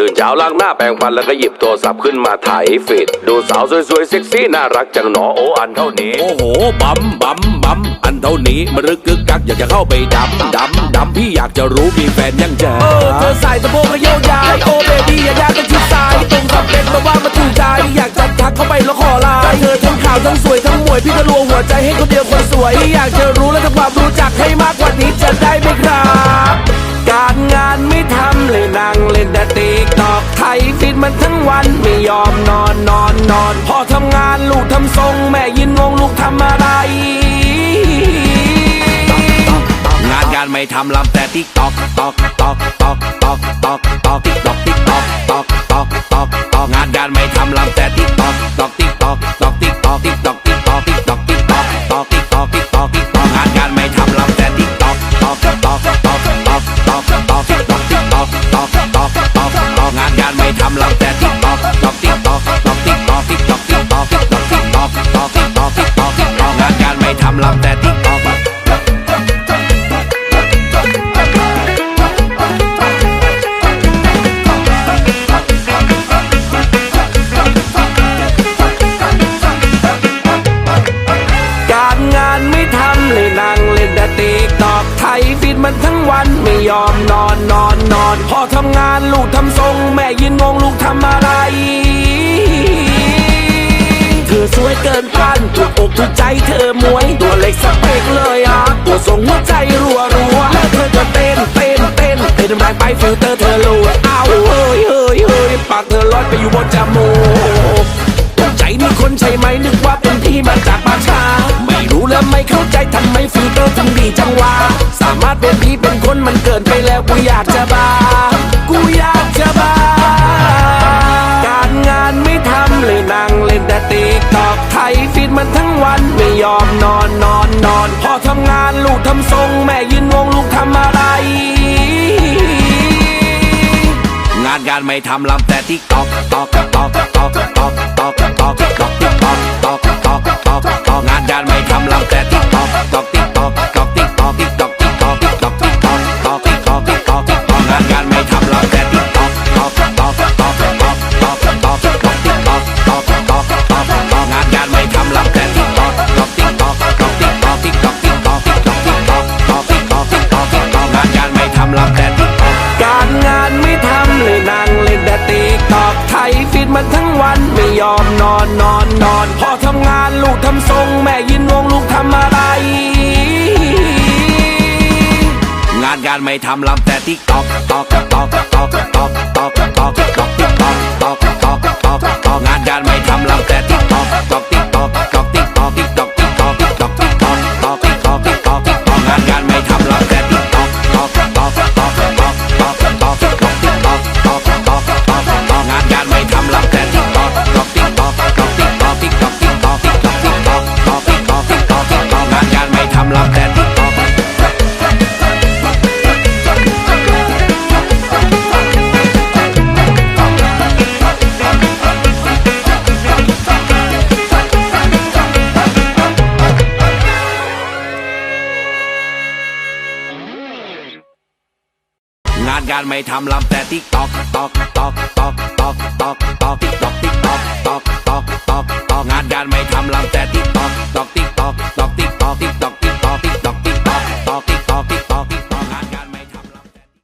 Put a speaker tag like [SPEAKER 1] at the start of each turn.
[SPEAKER 1] ตื่นเช้าล้างหน้าแปรงฟันแล้วก็หยิบโทรศัพท์ขึ้นมาถ่ายฟีดดูสาวสวยๆเซ็กซี่น่ารักจังหนอโออันเท่านี้
[SPEAKER 2] โอ้โหบัมบัมบัมอันเท่านี้มันรึกกึกกักอยากจะเข้าไปดำดำดำพี่อยากจะรู้มีแฟนยังเจอ
[SPEAKER 3] เออเธอใส่สะโพกและโยกย้ายโอ้เบบี้อย่ายากกันชิดซ้ายตรงสเปคมาว่ามาถูกใจอยากจะทักเข้าไปแล้วขอไลน์เธอทั้งขาวทั้งสวยทั้งมวยพี่จะรวมหัวใจให้คนเดียวคนสวยอยากจะรู้และทำความรู้จักให้มากกว่านี้จะได้ไหมครับ การงานไม่ทำเลยนั่งเล่นแต่ติ๊ก ฟิตมันทั้งวันไม่ยอมนอนนอนนอนพอทำงานลูกทำทรง แม่ยินงงลูกทำอะไร
[SPEAKER 2] งานการไม่ทำลำแต่ติ๊กตอกตอกตอกตอก อน
[SPEAKER 3] พอทำงานลูกทำทรง แม่ยินงงลูกทำอะไร เธอสวยเกินต้านถูกอกถูกใจเธอมวย ตัวเล็กสเปกเลยอะตัวทรงหัวใจรัวรัวแล้วเธอจะเต้นเต้นเต้นเต้นแรงไปฟิลเตอร์เธอหลุดอ้าเฮ้ยเฮ้ยเฮ้ยปากเธอลอยไปอยู่บนจมูกใจนี่คนใช่ไหมนึกว่าเป็นพี่มาจากป่าชาไม่รู้และไม่เข้าใจทำไมฟิลเตอร์ทำดีจังวะสามารถเป็นพี่เป็นคนมันเกินไปแล้วกูอยากจะบ้า ทั้งวันไม่ยอมนอนนอนนอนพ่อทำงานลูกทำทรง แม่ยืนงงลูกทำอะไร
[SPEAKER 2] งานการไม่ทำลำแต่ที่ตอกตอกตอกตอกตอกตอกตอกตอกติ๊กตอกตอก
[SPEAKER 3] ยอมนอนนอนนอนพ่อทำงานลูกทำทรง แม่ยินงงลูกทำอะไร
[SPEAKER 2] งานการไม่ทำลำแต่ติ๊กตอกตอกตอกตอกตอกตอกตอก งานการไม่ทำลำแต่ติ๊กตอกตอกตอกตอกตอกตอกตอกติ๊กตอกติ๊กตอกตอก